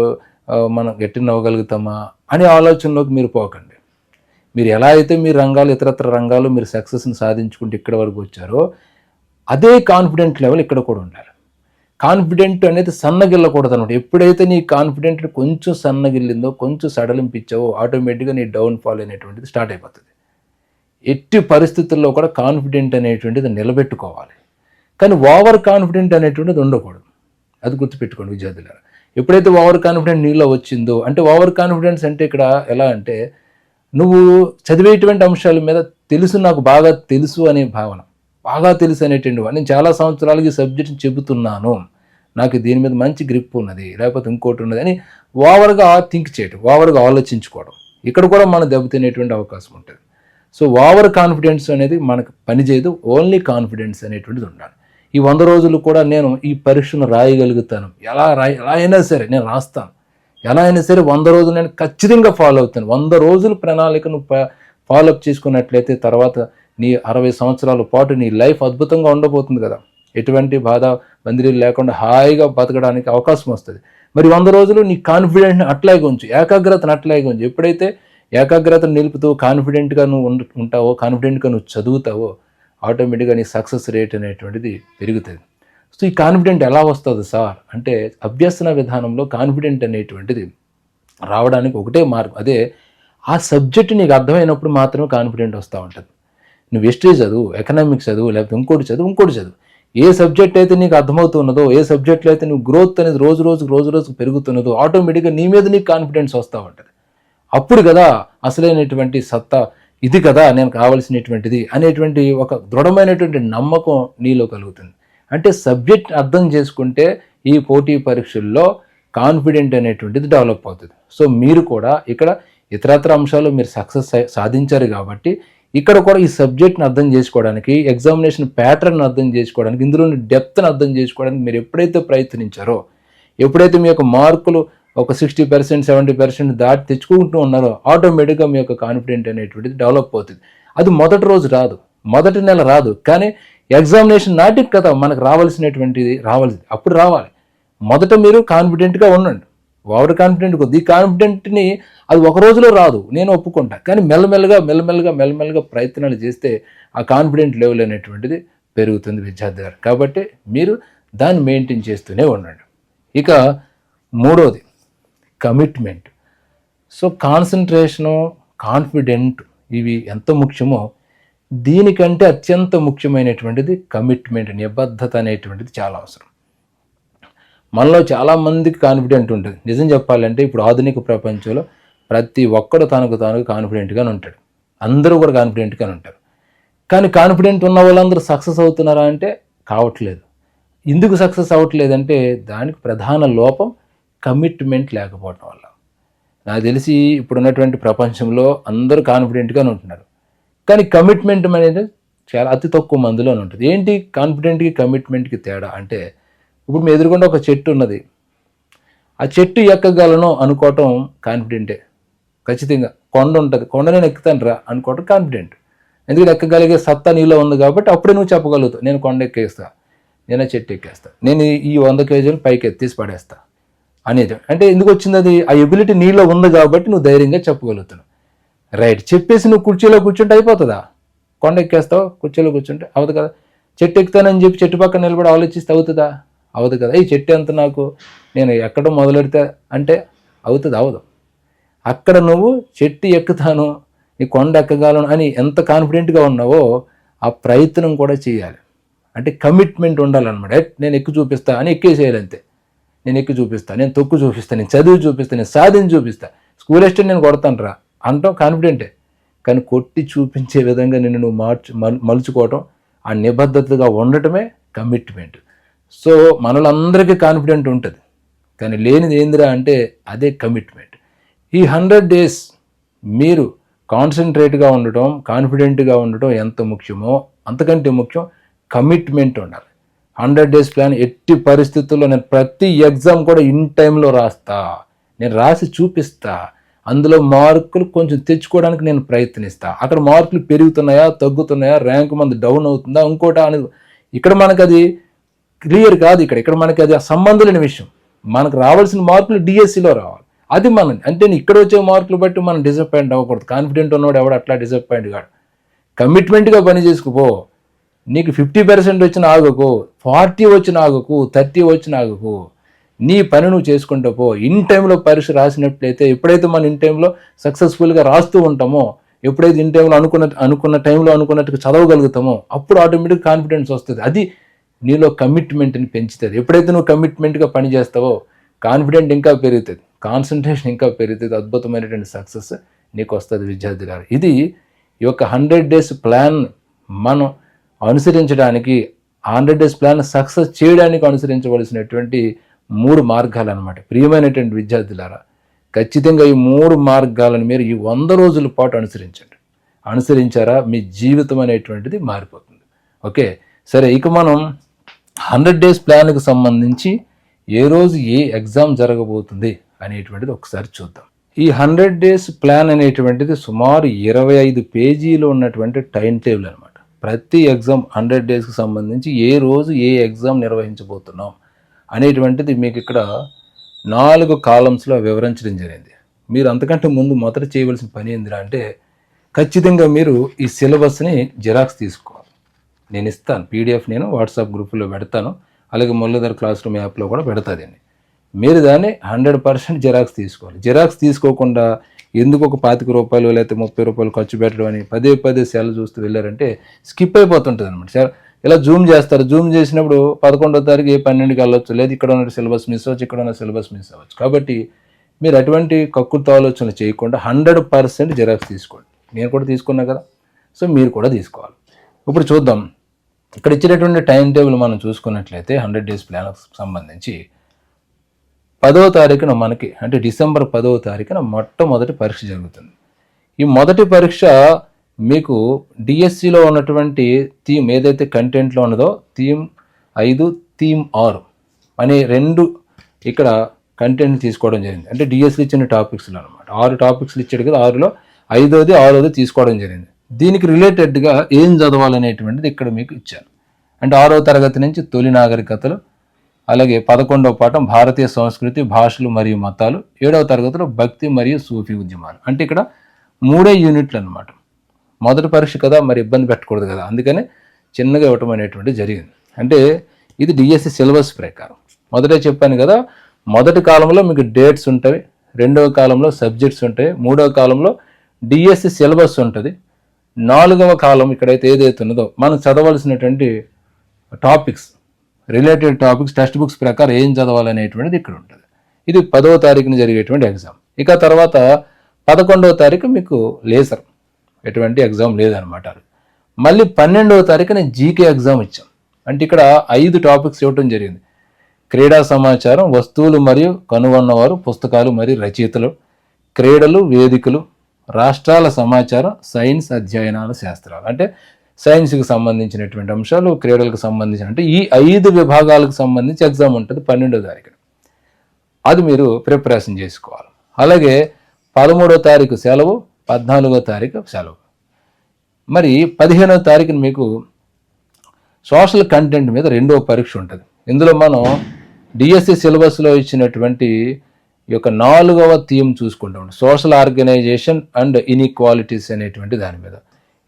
A: మనం గట్టిన అవ్వగలుగుతామా అనే ఆలోచనలోకి మీరు పోకండి. మీరు ఎలా అయితే మీ రంగాలు ఇతరత్ర రంగాలు మీరు సక్సెస్ని సాధించుకుంటూ ఇక్కడ వరకు వచ్చారో అదే కాన్ఫిడెంట్ లెవెల్ ఇక్కడ కూడా ఉండాలి. కాన్ఫిడెంట్ అనేది సన్నగిల్లకూడదు అనమాట ఎప్పుడైతే నీ కాన్ఫిడెంట్ కొంచెం సన్నగిల్లిందో కొంచెం సడలింపించావో ఆటోమేటిక్గా నీ డౌన్ఫాల్ అనేటువంటిది స్టార్ట్ అయిపోతుంది. ఎట్టి పరిస్థితుల్లో కూడా కాన్ఫిడెంట్ అనేటువంటిది నిలబెట్టుకోవాలి. కానీ ఓవర్ కాన్ఫిడెంట్ అనేటువంటిది ఉండకూడదు. అది గుర్తుపెట్టుకోండి విద్యార్థులారా. ఎప్పుడైతే ఓవర్ కాన్ఫిడెంట్ నీలో వచ్చిందో అంటే ఓవర్ కాన్ఫిడెన్స్ అంటే ఇక్కడ ఎలా అంటే నువ్వు చదివేటువంటి అంశాల మీద తెలుసు నాకు బాగా తెలుసు అనే భావన. బాగా తెలుసు అనేటువంటి నేను చాలా సంవత్సరాలకి ఈ సబ్జెక్ట్ చెబుతున్నాను. నాకు దీని మీద మంచి గ్రిప్ ఉన్నది లేకపోతే ఇంకోటి ఉన్నది అని ఓవర్గా థింక్ చేయడం ఓవర్గా ఆలోచించుకోవడం. ఇక్కడ కూడా మనం దెబ్బతినేటువంటి అవకాశం ఉంటుంది. సో ఓవర్ కాన్ఫిడెన్స్ అనేది మనకు పనిచేయదు ఓన్లీ కాన్ఫిడెన్స్ అనేటువంటిది ఉండాలి. ఈ వంద రోజులు కూడా నేను ఈ పరీక్షను రాయగలుగుతాను. ఎలా రాయ ఎలా అయినా సరే నేను రాస్తాను. ఎలా అయినా సరే వంద రోజులు నేను ఖచ్చితంగా ఫాలో అవుతాను. వంద రోజుల ప్రణాళికను ఫాలో అప్ చేసుకున్నట్లయితే తర్వాత నీ అరవై సంవత్సరాల పాటు నీ లైఫ్ అద్భుతంగా ఉండబోతుంది కదా. ఎటువంటి బాధ బందిరీలు లేకుండా హాయిగా బతకడానికి అవకాశం వస్తుంది. మరి వంద రోజులు నీ కాన్ఫిడెంట్ని అట్లాగే ఉంచు. ఏకాగ్రతను అట్లాగే ఉంచు. ఎప్పుడైతే ఏకాగ్రతను నిలుపుతూ కాన్ఫిడెంట్గా నువ్వు ఉంటావో కాన్ఫిడెంట్గా నువ్వు చదువుతావో ఆటోమేటిక్గా నీ సక్సెస్ రేట్ అనేటువంటిది పెరుగుతుంది. సో ఈ కాన్ఫిడెంట్ ఎలా వస్తుంది సార్? అంటే అభ్యసన విధానంలో కాన్ఫిడెంట్ అనేటువంటిది రావడానికి ఒకటే మార్గం. అదే ఆ సబ్జెక్ట్ నీకు అర్థమైనప్పుడు మాత్రమే కాన్ఫిడెంట్ వస్తూ ఉంటుంది. నువ్వు హిస్టరీ చదువు ఎకనామిక్స్ చదువు లేకపోతే ఇంకోటి చదువు ఇంకోటి చదువు. ఏ సబ్జెక్ట్ అయితే నీకు అర్థమవుతున్నదో ఏ సబ్జెక్ట్లో అయితే నువ్వు గ్రోత్ అనేది రోజు రోజుకు రోజు రోజుకు పెరుగుతున్నదో ఆటోమేటిక్గా నీ మీద నీకు కాన్ఫిడెన్స్ వస్తూ ఉంటుంది. అప్పుడు కదా అసలైనటువంటి సత్తా ఇది కదా నేను కావలసినటువంటిది అనేటువంటి ఒక దృఢమైనటువంటి నమ్మకం నీలో కలుగుతుంది. అంటే సబ్జెక్ట్ అర్థం చేసుకుంటే ఈ పోటీ పరీక్షల్లో కాన్ఫిడెంట్ అనేటువంటిది డెవలప్ అవుతుంది. సో మీరు కూడా ఇక్కడ ఇతరత్ర అంశాలు మీరు సక్సెస్ సాధించారు కాబట్టి ఇక్కడ కూడా ఈ సబ్జెక్ట్ని అర్థం చేసుకోవడానికి ఎగ్జామినేషన్ ప్యాటర్న్ అర్థం చేసుకోవడానికి ఇందులోని డెప్త్ని అర్థం చేసుకోవడానికి మీరు ఎప్పుడైతే ప్రయత్నించారో ఎప్పుడైతే మీ యొక్క మార్కులు ఒక సిక్స్టీ పర్సెంట్ సెవెంటీ పర్సెంట్ దాటి తెచ్చుకుంటూ ఉన్నారో ఆటోమేటిక్గా మీ యొక్క కాన్ఫిడెంట్ అనేటువంటిది డెవలప్ అవుతుంది. అది మొదటి రోజు రాదు. మొదటి నెల రాదు. కానీ ఎగ్జామినేషన్ నాటికి కదా మనకు రావాల్సినటువంటిది రావాల్సింది. అప్పుడు రావాలి. మొదట మీరు కాన్ఫిడెంట్గా ఉండండి. ఓవర్ కాన్ఫిడెంట్ కొద్ది ఈ కాన్ఫిడెంట్ని అది ఒక రోజులో రాదు. నేను ఒప్పుకుంటా. కానీ మెల్లమెల్లగా మెల్లమెల్లగా మెల్లమెల్లగా ప్రయత్నాలు చేస్తే ఆ కాన్ఫిడెంట్ లెవెల్ అనేటువంటిది పెరుగుతుంది విద్యార్థి గారు. కాబట్టి మీరు దాన్ని మెయింటైన్ చేస్తూనే ఉండండి. ఇక మూడోది. కమిట్మెంట్ సో కాన్సన్ట్రేషను కాన్ఫిడెంట్ ఇవి ఎంత ముఖ్యమో దీనికంటే అత్యంత ముఖ్యమైనటువంటిది కమిట్మెంట్ నిబద్ధత అనేటువంటిది చాలా అవసరం. మనలో చాలామందికి కాన్ఫిడెంట్ ఉంటుంది. నిజం చెప్పాలంటే ఇప్పుడు ఆధునిక ప్రపంచంలో ప్రతి ఒక్కడు తనకు తాను కాన్ఫిడెంట్గానే ఉంటాడు. అందరూ కూడా కాన్ఫిడెంట్గానే ఉంటారు. కానీ కాన్ఫిడెంట్ ఉన్న వాళ్ళందరూ సక్సెస్ అవుతున్నారా అంటే కావట్లేదు. ఎందుకు సక్సెస్ అవ్వట్లేదంటే దానికి ప్రధాన లోపం కమిట్మెంట్ లేకపోవటం వల్ల. నాకు తెలిసి ఇప్పుడున్నటువంటి ప్రపంచంలో అందరూ కాన్ఫిడెంట్గానే ఉంటున్నారు. కానీ కమిట్మెంట్ అనేది చాలా అతి తక్కువ మందిలోనే ఉంటుంది. ఏంటి కాన్ఫిడెంట్కి కమిట్మెంట్కి తేడా అంటే ఇప్పుడు మీ ఎదురుకుండా ఒక చెట్టు ఉన్నది. ఆ చెట్టు ఎక్కగలను అనుకోవటం కాన్ఫిడెంటే ఖచ్చితంగా. కొండ ఉంటుంది. కొండ నేను ఎక్కుతాను రా అనుకోవటం కాన్ఫిడెంట్ ఎందుకంటే ఎక్కగలిగే సత్తా నీలో ఉంది కాబట్టి అప్పుడే నువ్వు చెప్పగలుగుతావు. నేను కొండ ఎక్కేస్తా. నేను ఆ చెట్టు ఎక్కేస్తా. నేను ఈ- ఈ వంద కేజీలు పైకి ఎత్తేసి పడేస్తా. అనేది. అంటే ఎందుకు వచ్చింది అది ఆ ఎబిలిటీ నీలో ఉంది కాబట్టి నువ్వు ధైర్యంగా చెప్పగలుగుతున్నావు. రైట్ చెప్పేసి నువ్వు కుర్చీలో కూర్చుంటే అయిపోతుందా? కొండ ఎక్కేస్తావు కుర్చీలో కూర్చుంటే అవదు కదా. చెట్టు ఎక్కుతానని చెప్పి చెట్టు పక్కన నిలబడి ఆలోచిస్తే అవుతుందా? అవదు కదా. ఈ చెట్టు ఎంత నాకు? నేను ఎక్కడ మొదలెడితే అంటే అవుతుంది అవదు. అక్కడ నువ్వు చెట్టు ఎక్కుతాను నీ కొండ ఎక్కగలను అని ఎంత కాన్ఫిడెంట్గా ఉన్నావో ఆ ప్రయత్నం కూడా చేయాలి. అంటే కమిట్మెంట్ ఉండాలన్నమాట. నేను ఎక్కువ చూపిస్తా అని ఎక్కేసేయాలి అంతే. నేను ఎక్కి చూపిస్తాను నేను తొక్కు చూపిస్తాను నేను చదివి చూపిస్తాను నేను సాధించి చూపిస్తా. స్కూల్ ఎస్టేట్ నేను కొడతాను రా అంటాం కాన్ఫిడెంటే కానీ కొట్టి చూపించే విధంగా నిన్ను నువ్వు మార్చు మలుచుకోవటం ఆ నిబద్ధతగా ఉండటమే కమిట్మెంట్ సో మనలందరికీ కాన్ఫిడెంట్ ఉంటుంది. కానీ లేనిది ఏందిరా అంటే అదే కమిట్మెంట్ ఈ హండ్రెడ్ డేస్ మీరు కాన్సన్ట్రేట్గా ఉండటం కాన్ఫిడెంట్గా ఉండటం ఎంత ముఖ్యమో అంతకంటే ముఖ్యం కమిట్మెంట్ ఉండాలి. హండ్రెడ్ డేస్ ప్లాన్ ఎట్టి పరిస్థితుల్లో నేను ప్రతి ఎగ్జామ్ కూడా ఇన్ టైంలో రాస్తా. నేను రాసి చూపిస్తా. అందులో మార్కులు కొంచెం తెచ్చుకోవడానికి నేను ప్రయత్నిస్తా. అక్కడ మార్కులు పెరుగుతున్నాయా తగ్గుతున్నాయా ర్యాంక్ మంది డౌన్ అవుతుందా ఇంకోట అనేది ఇక్కడ మనకు అది క్లియర్ కాదు ఇక్కడ. ఇక్కడ మనకి అది సంబంధం లేని విషయం. మనకు రావాల్సిన మార్కులు డిఎస్సిలో రావాలి. అది మన అంటే ఇక్కడ వచ్చే మార్కులు బట్టి మనం డిసప్పాయింట్ అవ్వకూడదు. కాన్ఫిడెంట్ ఉన్నవాడు ఎవడు అట్లా డిసప్పాయింట్ కాడు. కమిట్మెంట్గా పని చేసుకుపో. నీకు ఫిఫ్టీ పర్సెంట్ వచ్చిన ఆగకు ఫార్టీ వచ్చిన ఆగకు థర్టీ వచ్చిన ఆగకు నీ పని నువ్వు చేసుకుంటూ పో. ఇన్ టైంలో పరీక్ష రాసినట్లయితే ఎప్పుడైతే మనం ఇన్ టైంలో సక్సెస్ఫుల్గా రాస్తూ ఉంటామో ఎప్పుడైతే ఇన్ టైంలో అనుకున్న అనుకున్న టైంలో అనుకున్నట్టుగా చదవగలుగుతామో అప్పుడు ఆటోమేటిక్ కాన్ఫిడెన్స్ వస్తుంది. అది నీలో కమిట్మెంట్ని పెంచుతుంది. ఎప్పుడైతే నువ్వు కమిట్మెంట్గా పని చేస్తావో కాన్ఫిడెంట్ ఇంకా పెరుగుతుంది. కాన్సన్ట్రేషన్ ఇంకా పెరుగుతుంది. అద్భుతమైనటువంటి సక్సెస్ నీకు వస్తుంది విద్యార్థి గారు. ఇది ఈ యొక్క హండ్రెడ్ డేస్ ప్లాన్ మనం అనుసరించడానికి హండ్రెడ్ డేస్ ప్లాన్ సక్సెస్ చేయడానికి అనుసరించవలసినటువంటి మూడు మార్గాలు అనమాట ప్రియమైనటువంటి విద్యార్థులారా ఖచ్చితంగా ఈ మూడు మార్గాలను మీరు ఈ వంద రోజుల పాటు అనుసరించండి. అనుసరించారా మీ జీవితం అనేటువంటిది మారిపోతుంది. ఓకే? సరే ఇక మనం హండ్రెడ్ డేస్ ప్లాన్కి సంబంధించి ఏ రోజు ఏ ఎగ్జామ్ జరగబోతుంది అనేటువంటిది ఒకసారి చూద్దాం. ఈ హండ్రెడ్ డేస్ ప్లాన్ అనేటువంటిది సుమారు ఇరవై ఐదు పేజీలు ఉన్నటువంటి టైం టేబుల్ అనమాట ప్రతి ఎగ్జామ్ హండ్రెడ్ డేస్కి సంబంధించి ఏ రోజు ఏ ఎగ్జామ్ నిర్వహించబోతున్నాం అనేటువంటిది మీకు ఇక్కడ నాలుగు కాలమ్స్లో వివరించడం జరిగింది. మీరు అంతకంటే ముందు మొదట చేయవలసిన పని ఏందిరా అంటే ఖచ్చితంగా మీరు ఈ సిలబస్ని జిరాక్స్ తీసుకోవాలి. నేను ఇస్తాను. పీడిఎఫ్ నేను వాట్సాప్ గ్రూపులో పెడతాను. అలాగే మురళీధర్ క్లాస్ రూమ్ యాప్లో కూడా పెడతాదండి మీరు దాన్ని హండ్రెడ్ పర్సెంట్ జిరాక్స్ తీసుకోవాలి. జిరాక్స్ తీసుకోకుండా ఎందుకు ఒక పాతిక రూపాయలు లేకపోతే ముప్పై రూపాయలు ఖర్చు పెట్టడం అని పదే పదే సెల్ చూస్తూ వెళ్ళారంటే స్కిప్ అయిపోతుంటుంది అనమాట సార్ ఇలా జూమ్ చేస్తారు. జూమ్ చేసినప్పుడు పదకొండో తారీఖు ఏ పన్నెండుకి వెళ్ళొచ్చు లేదు ఇక్కడ ఉన్న సిలబస్ మిస్ అవ్వచ్చు ఇక్కడ ఉన్న సిలబస్ మిస్ అవ్వచ్చు. కాబట్టి మీరు అటువంటి కక్కుర్త ఆలోచనలు చేయకుండా హండ్రెడ్ పర్సెంట్ జిరాక్స్ తీసుకోండి. నేను కూడా తీసుకున్నా కదా. సో మీరు కూడా తీసుకోవాలి. ఇప్పుడు చూద్దాం. ఇక్కడ ఇచ్చినటువంటి టైం టేబుల్ మనం చూసుకున్నట్లయితే హండ్రెడ్ డేస్ ప్లాన్కి సంబంధించి పదవ తారీఖున మనకి అంటే డిసెంబర్ పదవ తారీఖున మొట్టమొదటి పరీక్ష జరుగుతుంది. ఈ మొదటి పరీక్ష మీకు డిఎస్సిలో ఉన్నటువంటి థీమ్ ఏదైతే కంటెంట్లో ఉన్నదో థీమ్ ఐదు థీమ్ ఆరు అనే రెండు ఇక్కడ కంటెంట్ తీసుకోవడం జరిగింది. అంటే డిఎస్సి ఇచ్చిన టాపిక్స్లో అనమాట ఆరు టాపిక్స్లు ఇచ్చాడు కదా ఆరులో ఐదోది ఆరోది తీసుకోవడం జరిగింది. దీనికి రిలేటెడ్గా ఏం చదవాలనేటువంటిది ఇక్కడ మీకు ఇచ్చాను అంటే ఆరో తరగతి నుంచి తొలి నాగరికతలు అలాగే పదకొండవ పాఠం భారతీయ సంస్కృతి భాషలు మరియు మతాలు. ఏడవ తరగతిలో భక్తి మరియు సూఫీ ఉద్యమాలు. అంటే ఇక్కడ మూడే యూనిట్లు అన్నమాట. మొదటి పరీక్ష కదా మరి ఇబ్బంది పెట్టకూడదు కదా. అందుకనే చిన్నగా ఇవ్వటం అనేటువంటి జరిగింది. అంటే ఇది డిఎస్సి సిలబస్ ప్రకారం. మొదటే చెప్పాను కదా మొదటి కాలంలో మీకు డేట్స్ ఉంటాయి రెండవ కాలంలో సబ్జెక్ట్స్ ఉంటాయి మూడవ కాలంలో డిఎస్సి సిలబస్ ఉంటుంది. నాలుగవ కాలం ఇక్కడైతే ఏదైతే ఉన్నదో మనం చదవలసినటువంటి topics related topics text books ప్రకారం ఏం చదవాలనేటువంటిది ఇక్కడ ఉంటుంది. ఇది పదవ తారీఖున జరిగేటువంటి ఎగ్జామ్. ఇక తర్వాత పదకొండవ తారీఖు మీకు లేసర్. ఎటువంటి ఎగ్జామ్ లేదనమాట మళ్ళీ పన్నెండవ తారీఖున జీకే ఎగ్జామ్ ఇచ్చాం అంటే ఇక్కడ ఐదు టాపిక్స్ ఇవ్వటం జరిగింది. క్రీడా సమాచారం వస్తువులు మరియు కనుగొన్నవారు పుస్తకాలు మరియు రచయితలు క్రీడలు వేదికలు రాష్ట్రాల సమాచారం సైన్స్ అధ్యయనాల శాస్త్రాలు. అంటే సైన్స్కి సంబంధించినటువంటి అంశాలు క్రీడలకు సంబంధించిన అంటే ఈ ఐదు విభాగాలకు సంబంధించి ఎగ్జామ్ ఉంటుంది పన్నెండో తారీఖున. అది మీరు ప్రిపరేషన్ చేసుకోవాలి. అలాగే పదమూడో తారీఖు సెలవు పద్నాలుగో తారీఖు సెలవు. మరి పదిహేనో తారీఖున మీకు సోషల్ కంటెంట్ మీద రెండో పరీక్ష ఉంటుంది. ఇందులో మనం డిఎస్సి సిలబస్లో ఇచ్చినటువంటి ఈ యొక్క నాలుగవ థీమ్ చూసుకుంటాం సోషల్ ఆర్గనైజేషన్ అండ్ ఇన్ఈక్వాలిటీస్ అనేటువంటి దాని మీద.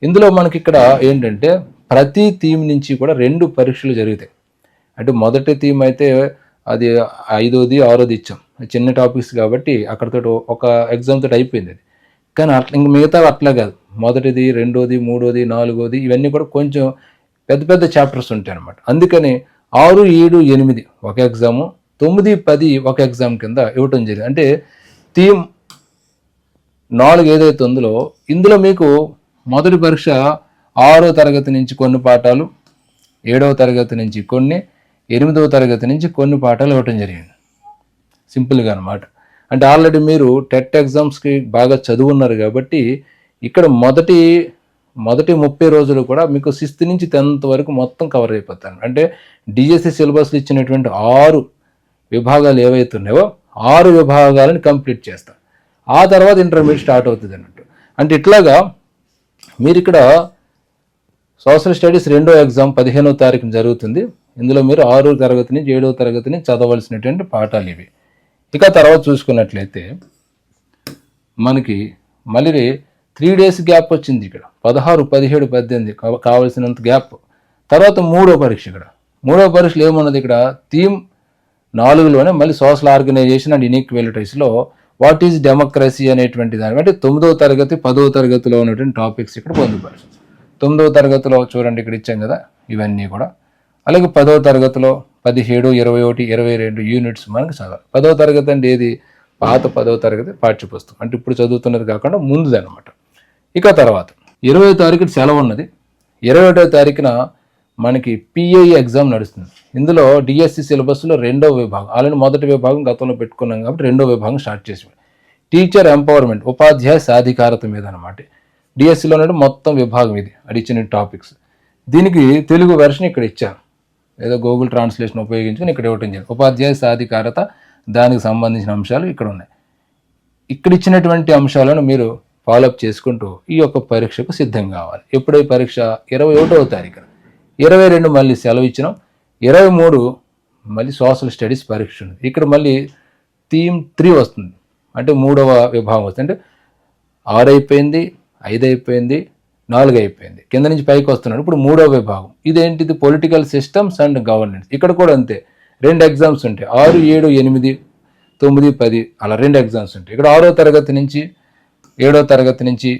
A: ఇందులో మనకి ఇక్కడ ఏంటంటే ప్రతి థీమ్ నుంచి కూడా రెండు పరీక్షలు జరుగుతాయి. అంటే మొదటి థీమ్ అయితే అది ఐదోది ఆరోది ఇచ్చాం. చిన్న టాపిక్స్ కాబట్టి అక్కడతో ఒక ఎగ్జామ్ తోటి అయిపోయింది అది. కానీ అట్లా ఇంక మిగతా అట్లా కాదు. మొదటిది రెండోది మూడోది నాలుగోది ఇవన్నీ కూడా కొంచెం పెద్ద పెద్ద చాప్టర్స్ ఉంటాయి అనమాట అందుకని ఆరు ఏడు ఎనిమిది ఒక ఎగ్జాము తొమ్మిది పది ఒక ఎగ్జామ్ కింద ఇవ్వటం జరిగింది. అంటే థీమ్ నాలుగు ఏదైతే ఉందో ఇందులో మీకు మొదటి పరీక్ష ఆరో తరగతి నుంచి కొన్ని పాఠాలు ఏడవ తరగతి నుంచి కొన్ని ఎనిమిదవ తరగతి నుంచి కొన్ని పాఠాలు ఇవ్వటం జరిగింది. సింపుల్గా అనమాట అంటే ఆల్రెడీ మీరు టెట్ ఎగ్జామ్స్కి బాగా చదువున్నారు కాబట్టి ఇక్కడ మొదటి మొదటి ముప్పై రోజులు కూడా మీకు సిక్స్త్ నుంచి టెన్త్ వరకు మొత్తం కవర్ అయిపోతాను అంటే డిఎస్సి సిలబస్లు ఇచ్చినటువంటి ఆరు విభాగాలు ఏవైతే ఉన్నాయో ఆరు విభాగాలను కంప్లీట్ చేస్తాను ఆ తర్వాత ఇంటర్మీడియట్ స్టార్ట్ అవుతుంది అన్నట్టు. అంటే ఇట్లాగా మీరు ఇక్కడ సోషల్ స్టడీస్ రెండో ఎగ్జామ్ పదిహేనో తారీఖున జరుగుతుంది. ఇందులో మీరు ఆరో తరగతి నుంచి ఏడవ తరగతి నుంచి చదవలసినటువంటి పాఠాలు ఇవి. ఇక తర్వాత చూసుకున్నట్లయితే మనకి మళ్ళీ త్రీ డేస్ గ్యాప్ వచ్చింది ఇక్కడ. పదహారు పదిహేడు పద్దెనిమిది కావలసినంత గ్యాప్. తర్వాత మూడో పరీక్ష ఇక్కడ. మూడో పరీక్షలు ఏమన్నది ఇక్కడ? థీమ్ నాలుగులోనే మళ్ళీ సోషల్ ఆర్గనైజేషన్ అండ్ ఇన్ఈక్వాలిటీస్లో వాట్ ఈజ్ డెమోక్రసీ అనేటువంటి దాని అంటే తొమ్మిదవ తరగతి పదవ తరగతిలో ఉన్నటువంటి టాపిక్స్ ఇక్కడ పొందుపరచు. తొమ్మిదవ తరగతిలో చూడండి ఇక్కడ ఇచ్చాం కదా ఇవన్నీ కూడా. అలాగే పదవ తరగతిలో పదిహేడు ఇరవై ఒకటి ఇరవై రెండు యూనిట్స్ మనకు చదవాలి. పదవ తరగతి అంటే ఏది? పాత పదవ తరగతి పాఠ్యపుస్తకం. అంటే ఇప్పుడు చదువుతున్నది కాకుండా ముందుది అనమాట ఇక తర్వాత ఇరవై తారీఖు సెలవు ఉన్నది. ఇరవై ఒకటో తారీఖున మనకి పిఐ ఎగ్జామ్ నడుస్తుంది. ఇందులో డిఎస్సి సిలబస్లో రెండో విభాగం ఆల్రెడీ మొదటి విభాగం గతంలో పెట్టుకున్నాం కాబట్టి రెండో విభాగం స్టార్ట్ చేసి. టీచర్ ఎంపవర్మెంట్ ఉపాధ్యాయ సాధికారత మీద అనమాట డిఎస్సిలో మొత్తం విభాగం ఇది అడిచిన టాపిక్స్ దీనికి తెలుగు వెర్షన్ ఇక్కడ ఇచ్చాను ఏదో గూగుల్ ట్రాన్స్లేషన్ ఉపయోగించుకొని ఇక్కడ ఇవ్వటం జరిగింది. ఉపాధ్యాయ సాధికారత దానికి సంబంధించిన అంశాలు ఇక్కడ ఉన్నాయి. ఇక్కడ ఇచ్చినటువంటి అంశాలను మీరు ఫాలోఅప్ చేసుకుంటూ ఈ యొక్క పరీక్షకు సిద్ధం కావాలి. ఎప్పుడు పరీక్ష? ఇరవై ఒకటవ తారీఖున. ఇరవై రెండు మళ్ళీ సెలవు ఇచ్చినాం ఇరవై మూడు మళ్ళీ సోషల్ స్టడీస్ పరీక్ష ఉంది ఇక్కడ మళ్ళీ థీమ్ త్రీ వస్తుంది. అంటే మూడవ విభాగం వస్తుంది. అంటే ఆరు అయిపోయింది ఐదు అయిపోయింది నాలుగు అయిపోయింది. కింద నుంచి పైకి వస్తున్నాడు. ఇప్పుడు మూడవ విభాగం. ఇదేంటిది? పొలిటికల్ సిస్టమ్స్ అండ్ గవర్నెన్స్ ఇక్కడ కూడా అంతే. రెండు ఎగ్జామ్స్ ఉంటాయి. ఆరు ఏడు ఎనిమిది తొమ్మిది పది అలా రెండు ఎగ్జామ్స్ ఉంటాయి. ఇక్కడ ఆరో తరగతి నుంచి ఏడో తరగతి నుంచి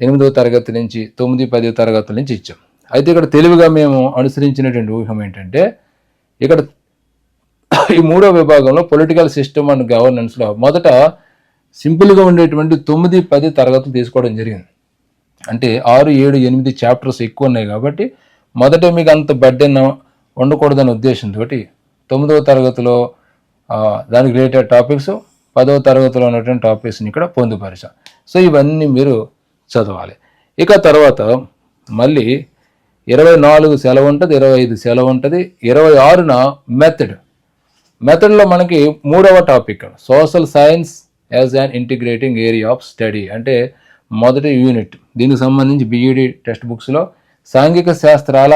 A: ఎనిమిదో తరగతి నుంచి తొమ్మిది పదో తరగతుల నుంచి ఇచ్చాం. అయితే ఇక్కడ తెలివిగా మేము అనుసరించినటువంటి ఊహం ఏంటంటే ఇక్కడ ఈ మూడో విభాగంలో పొలిటికల్ సిస్టమ్ అండ్ గవర్నెన్స్లో మొదట సింపుల్గా ఉండేటువంటి తొమ్మిది పది తరగతులు తీసుకోవడం జరిగింది. అంటే ఆరు ఏడు ఎనిమిది చాప్టర్స్ ఎక్కువ ఉన్నాయి కాబట్టి మొదట మీకు అంత బడ్డెన్ ఉండకూడదనే ఉద్దేశంతో తొమ్మిదవ తరగతిలో దానికి రిలేటెడ్ టాపిక్స్ పదవ తరగతిలో ఉన్నటువంటి టాపిక్స్ని ఇక్కడ పొందుపరిచాం. సో ఇవన్నీ మీరు చదవాలి. ఇక తర్వాత మళ్ళీ ఇరవై నాలుగు సెలవు ఉంటుంది ఇరవై ఐదు సెలవు ఉంటుంది ఇరవై ఆరున మెథడ్ మెథడ్లో మనకి మూడవ topic social science as an integrating area of study అంటే మొదటి యూనిట్ దీనికి సంబంధించి బీఈడి టెక్స్ట్ బుక్స్లో సాంఘిక శాస్త్రాల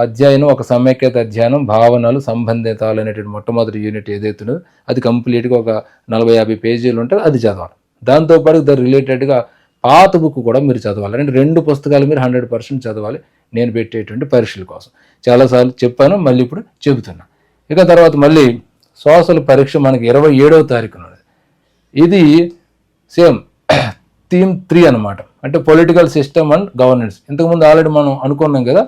A: అధ్యయనం ఒక సమైక్యత అధ్యయనం భావనలు సంబంధితాలు అనేటువంటి మొట్టమొదటి యూనిట్ ఏదైతుందో అది కంప్లీట్గా ఒక నలభై యాభై పేజీలు ఉంటుంది అది చదవాలి. దాంతోపాటు దాని రిలేటెడ్గా పాత బుక్ కూడా మీరు చదవాలి. అంటే రెండు పుస్తకాలు మీరు హండ్రెడ్ పర్సెంట్ చదవాలి. నేను పెట్టేటువంటి పరీక్షల కోసం. చాలాసార్లు చెప్పాను మళ్ళీ ఇప్పుడు చెబుతున్నా. ఇక తర్వాత మళ్ళీ సోషల్ పరీక్ష మనకి ఇరవై ఏడవ తారీఖున ఇది సేమ్ థీమ్ త్రీ అన్నమాట. అంటే పొలిటికల్ సిస్టమ్ అండ్ గవర్నెన్స్. ఇంతకుముందు ఆల్రెడీ మనం అనుకున్నాం కదా.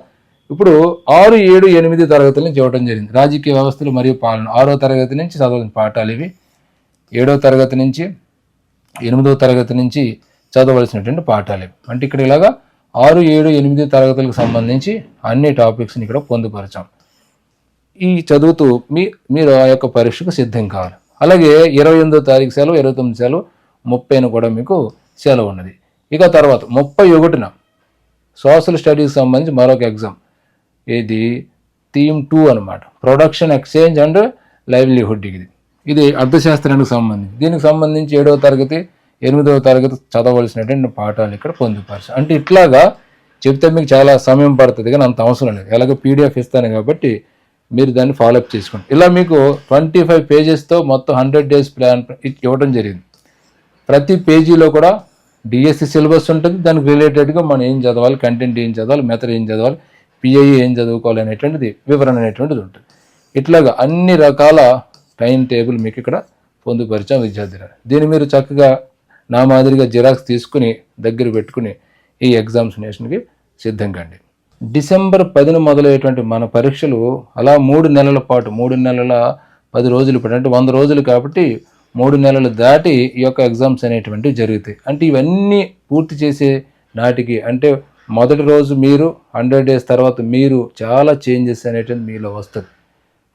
A: ఇప్పుడు ఆరు ఏడు ఎనిమిది తరగతుల నుంచి ఇవ్వడం జరిగింది. రాజకీయ వ్యవస్థలు మరియు పాలన. ఆరో తరగతి నుంచి చదవని పాఠాలు ఇవి. ఏడో తరగతి నుంచి ఎనిమిదో తరగతి నుంచి చదవలసినటువంటి పాఠాలే. అంటే ఇక్కడ ఇలాగా ఆరు ఏడు ఎనిమిది తరగతులకు సంబంధించి అన్ని టాపిక్స్ని ఇక్కడ పొందుపరచాం. ఈ చదువుతూ మీ మీరు ఆ యొక్క పరీక్షకు సిద్ధం కావాలి. అలాగే ఇరవై ఎనిమిదో తారీఖు సెలవు ఇరవై తొమ్మిది సెలవు ముప్పైన కూడా మీకు సెలవు ఉన్నది. ఇక తర్వాత ముప్పై ఒకటిన సోషల్ స్టడీస్ సంబంధించి మరొక ఎగ్జామ్. ఇది థీమ్ టూ అనమాట ప్రొడక్షన్ ఎక్స్చేంజ్ అండ్ లైవ్లీహుడ్ ఇది ఇది అర్థశాస్త్రానికి సంబంధించి. దీనికి సంబంధించి ఏడవ తరగతి ఎనిమిదవ తరగతి చదవలసినటువంటి పాఠాలు ఇక్కడ పొందుపరచు అంటే ఇట్లాగా చెప్తే మీకు చాలా సమయం పడుతుంది కానీ అంత అవసరం లేదు. ఎలాగో పీడిఎఫ్ ఇస్తాను కాబట్టి మీరు దాన్ని ఫాలోఅప్ చేసుకోండి. ఇలా మీకు ట్వంటీ ఫైవ్ పేజెస్తో మొత్తం హండ్రెడ్ డేస్ ప్లాన్ ఇవ్వడం జరిగింది. ప్రతి పేజీలో కూడా డిఎస్సి సిలబస్ ఉంటుంది. దానికి రిలేటెడ్గా మనం ఏం చదవాలి కంటెంట్ ఏం చదవాలి మెథడ్ ఏం చదవాలి పిఐ ఏం చదువుకోవాలి అనేటువంటిది వివరణ అనేటువంటిది ఉంటుంది. ఇట్లాగా అన్ని రకాల టైం టేబుల్ మీకు ఇక్కడ పొందుపరిచాం విద్యార్థులు దీన్ని మీరు చక్కగా నా మాదిరిగా జిరాక్స్ తీసుకుని దగ్గర పెట్టుకుని ఈ ఎగ్జామినేషన్కి సిద్ధంగా అండి డిసెంబర్ పదిన మొదలయ్యేటువంటి మన పరీక్షలు అలా మూడు నెలల పాటు మూడు నెలల పది రోజులు పాటు అంటే వంద రోజులు కాబట్టి మూడు నెలలు దాటి ఈ యొక్క ఎగ్జామ్స్ అనేటువంటివి జరుగుతాయి. అంటే ఇవన్నీ పూర్తి చేసే నాటికి అంటే మొదటి రోజు మీరు హండ్రెడ్ డేస్ తర్వాత మీరు చాలా చేంజెస్ అనేటువంటి మీలో వస్తుంది.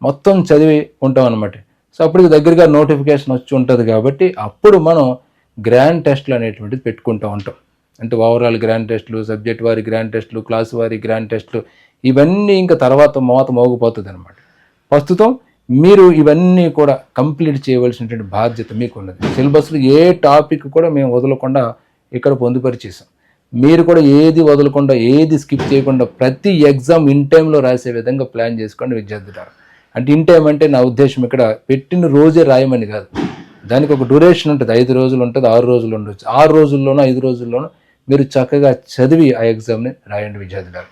A: మొత్తం చదివి ఉంటాం అనమాట సో అప్పటికి దగ్గరగా నోటిఫికేషన్ వచ్చి ఉంటుంది కాబట్టి అప్పుడు మనం గ్రాండ్ టెస్ట్లు అనేటువంటిది పెట్టుకుంటూ ఉంటాం. అంటే ఓవరాల్ గ్రాండ్ టెస్ట్లు సబ్జెక్ట్ వారి గ్రాండ్ టెస్ట్లు క్లాస్ వారి గ్రాండ్ టెస్ట్లు ఇవన్నీ ఇంకా తర్వాత మోత మోగిపోతుంది అనమాట ప్రస్తుతం మీరు ఇవన్నీ కూడా కంప్లీట్ చేయవలసినటువంటి బాధ్యత మీకు ఉన్నది సిలబస్లో ఏ టాపిక్ కూడా మేము వదలకుండా ఇక్కడ పొందుపరిచేసాం మీరు కూడా ఏది వదలకుండా ఏది స్కిప్ చేయకుండా ప్రతి ఎగ్జామ్ ఇన్ టైంలో రాసే విధంగా ప్లాన్ చేసుకోండి విద్యార్థులారు. అంటే ఇన్ టైం అంటే నా ఉద్దేశం ఇక్కడ పెట్టిన రోజే రాయమని కాదు. దానికి ఒక డ్యూరేషన్ ఉంటుంది. ఐదు రోజులు ఉంటుంది ఆరు రోజులు ఉండొచ్చు. ఆరు రోజుల్లోనూ ఐదు రోజుల్లోనూ మీరు చక్కగా చదివి ఆ ఎగ్జామ్ని రాయండి విద్యార్థులు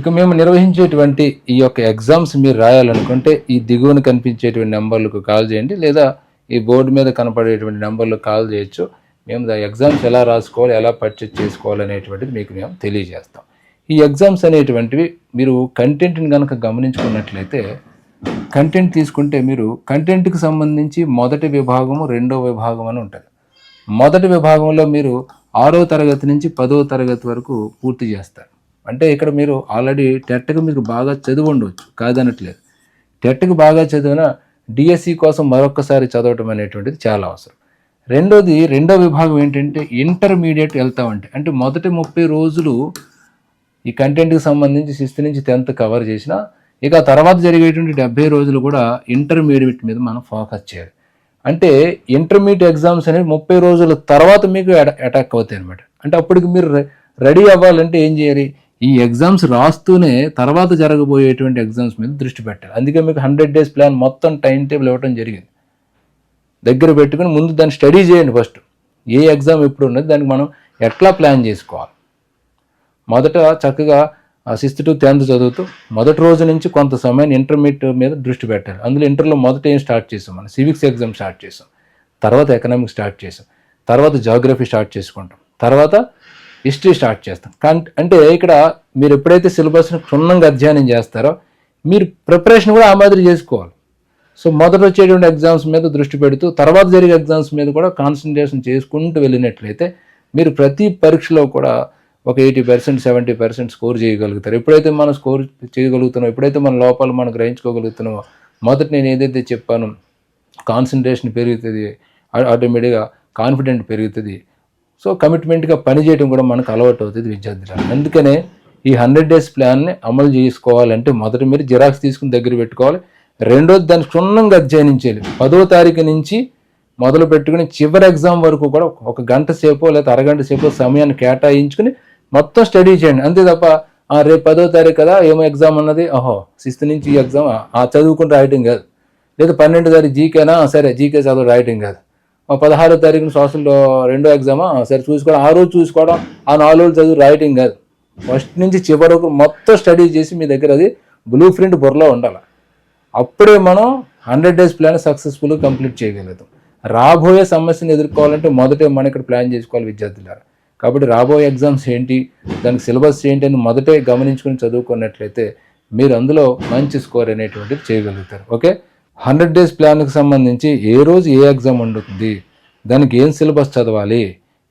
A: ఇక మేము నిర్వహించేటువంటి ఈ యొక్క ఎగ్జామ్స్ మీరు రాయాలనుకుంటే ఈ దిగువన కనిపించేటువంటి నెంబర్లకు కాల్ చేయండి. లేదా ఈ బోర్డు మీద కనపడేటువంటి నెంబర్లకు కాల్ చేయొచ్చు. మేము ఎగ్జామ్స్ ఎలా రాసుకోవాలి ఎలా పర్చేజ్ చేసుకోవాలి అనేటువంటిది మీకు మేము తెలియజేస్తాం. ఈ ఎగ్జామ్స్ అనేటువంటివి మీరు కంటెంట్ని కనుక గమనించుకున్నట్లయితే కంటెంట్ తీసుకుంటే మీరు కంటెంట్కి సంబంధించి మొదటి విభాగము రెండో విభాగం అని ఉంటుంది. మొదటి విభాగంలో మీరు ఆరో తరగతి నుంచి పదో తరగతి వరకు పూర్తి చేస్తారు. అంటే ఇక్కడ మీరు ఆల్రెడీ టెట్కి మీకు బాగా చదివి ఉండవచ్చు కాదనట్లేదు. టెట్కి బాగా చదివిన డిఎస్సి కోసం మరొకసారి చదవటం అనేటువంటిది చాలా అవసరం. రెండోది రెండో విభాగం ఏంటంటే ఇంటర్మీడియట్ వెళ్తామంటే. అంటే మొదటి ముప్పై రోజులు ఈ కంటెంట్కి సంబంధించి సిక్స్త్ నుంచి టెన్త్ కవర్ చేసిన ఇక ఆ తర్వాత జరిగేటువంటి డెబ్బై రోజులు కూడా ఇంటర్మీడియట్ మీద మనం ఫోకస్ చేయాలి. అంటే ఇంటర్మీడియట్ ఎగ్జామ్స్ అనేవి ముప్పై రోజుల తర్వాత మీకు అటాక్ అవుతాయి అనమాట అంటే అప్పటికి మీరు రెడీ అవ్వాలంటే ఏం చేయాలి? ఈ ఎగ్జామ్స్ రాస్తూనే తర్వాత జరగబోయేటువంటి ఎగ్జామ్స్ మీద దృష్టి పెట్టాలి. అందుకే మీకు హండ్రెడ్ డేస్ ప్లాన్ మొత్తం టైం టేబుల్ ఇవ్వడం జరిగింది. దగ్గర పెట్టుకుని ముందు దాన్ని స్టడీ చేయండి ఫస్ట్ ఏ ఎగ్జామ్ ఎప్పుడు ఉన్నది దానికి మనం ఎట్లా ప్లాన్ చేసుకోవాలి? మొదట చక్కగా ఆ సిక్స్త్ టు టెన్త్ చదువుతూ మొదటి రోజు నుంచి కొంత సమయాన్ని ఇంటర్మీడియట్ మీద దృష్టి పెట్టాలి అందులో ఇంటర్లో మొదట ఏం స్టార్ట్ చేసాం మనం? సివిక్స్ ఎగ్జామ్ స్టార్ట్ చేసాం. తర్వాత ఎకనామిక్స్ స్టార్ట్ చేసాం. తర్వాత జాగ్రఫీ స్టార్ట్ చేసుకుంటాం. తర్వాత హిస్టరీ స్టార్ట్ చేస్తాం. అంటే ఇక్కడ మీరు ఎప్పుడైతే సిలబస్ని క్షుణ్ణంగా అధ్యయనం చేస్తారో మీరు ప్రిపరేషన్ కూడా ఆ మాదిరి చేసుకోవాలి. సో మొదట వచ్చేటువంటి ఎగ్జామ్స్ మీద దృష్టి పెడుతూ తర్వాత జరిగే ఎగ్జామ్స్ మీద కూడా కాన్సన్ట్రేషన్ చేసుకుంటూ వెళ్ళినట్లయితే మీరు ప్రతి పరీక్షలో కూడా ఒక eighty percent seventy percent score చేయగలుగుతారు. ఎప్పుడైతే మనం స్కోర్ చేయగలుగుతున్నామో ఎప్పుడైతే మన లోపాలు మనం గ్రహించుకోగలుగుతున్నామో మొదట నేను ఏదైతే చెప్పానో కాన్సన్ట్రేషన్ పెరుగుతుంది ఆటోమేటిక్గా కాన్ఫిడెంట్ పెరుగుతుంది. సో కమిట్మెంట్గా పనిచేయడం కూడా మనకు అలవాటు అవుతుంది విద్యార్థులు అందుకనే ఈ హండ్రెడ్ డేస్ ప్లాన్ని అమలు చేసుకోవాలంటే మొదట మీరు జిరాక్స్ తీసుకుని దగ్గర పెట్టుకోవాలి. రెండోది దాన్ని క్షుణ్ణంగా అధ్యయనం చేయాలి పదో తారీఖు నుంచి మొదలు పెట్టుకుని చివరి ఎగ్జామ్ వరకు కూడా ఒక గంట సేపు లేదా అరగంట సేపు సమయాన్ని కేటాయించుకుని మొత్తం స్టడీ చేయండి. అంతే తప్ప "ఆ, రేపు పదో తారీఖు కదా ఏమో ఎగ్జామ్ ఉన్నది. ఓహో సిక్స్త్ నుంచి ఈ ఎగ్జామ్ ఆ చదువుకుని రాయటం కాదు. లేదా పన్నెండు తారీఖు జీకేనా? సరే జీకే చదువు రాయటం కాదు. పదహారో తారీఖున సోషల్ రెండో ఎగ్జామా సరే చూసుకోవడం ఆ రోజు చూసుకోవడం ఆ నాలుగు రోజులు చదువు రాయటం కాదు. ఫస్ట్ నుంచి చివరి మొత్తం స్టడీ చేసి మీ దగ్గర అది బ్లూ ప్రింట్ బుర్రలో ఉండాలి. అప్పుడే మనం హండ్రెడ్ డేస్ ప్లాన్ సక్సెస్ఫుల్గా కంప్లీట్ చేయగలుగుతాం. రాబోయే సమస్యను ఎదుర్కోవాలంటే మొదటే మనం ఇక్కడ ప్లాన్ చేసుకోవాలి విద్యార్థులారా. కాబట్టి రాబోయే ఎగ్జామ్స్ ఏంటి దానికి సిలబస్ ఏంటి అని మొదటే గమనించుకుని చదువుకున్నట్లయితే మీరు అందులో మంచి స్కోర్ అనేటువంటిది చేయగలుగుతారు. ఓకే? హండ్రెడ్ డేస్ ప్లాన్కి సంబంధించి ఏ రోజు ఏ ఎగ్జామ్ ఉంటుంది దానికి ఏం సిలబస్ చదవాలి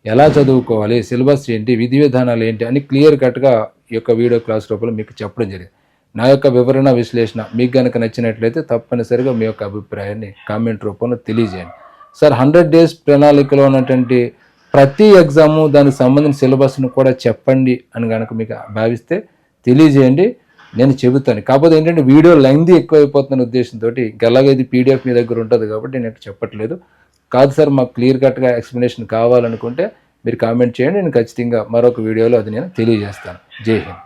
A: ఎలా చదువుకోవాలి సిలబస్ ఏంటి విధి విధానాలు ఏంటి అని క్లియర్ కట్గా ఈ యొక్క వీడియో క్లాస్ రూపంలో మీకు చెప్పడం జరిగింది. నా యొక్క వివరణ విశ్లేషణ మీకు కనుక నచ్చినట్లయితే తప్పనిసరిగా మీ యొక్క అభిప్రాయాన్ని కామెంట్ రూపంలో తెలియజేయండి. సార్ హండ్రెడ్ డేస్ ప్రణాళికలో ఉన్నటువంటి ప్రతి ఎగ్జాము దానికి సంబంధించిన సిలబస్ను కూడా చెప్పండి అని కనుక మీకు భావిస్తే తెలియజేయండి. నేను చెబుతాను. కాకపోతే ఏంటంటే వీడియో లెంగ్ది ఎక్కువ అయిపోతున్న ఉద్దేశంతో ఎలాగో ఇది పీడిఎఫ్ మీ దగ్గర ఉంటుంది కాబట్టి నేను చెప్పట్లేదు. కాదు సార్ మాకు క్లియర్ కట్గా ఎక్స్ప్లెనేషన్ కావాలనుకుంటే మీరు కామెంట్ చేయండి. నేను ఖచ్చితంగా మరొక వీడియోలో అది నేను తెలియజేస్తాను. జై హింద్.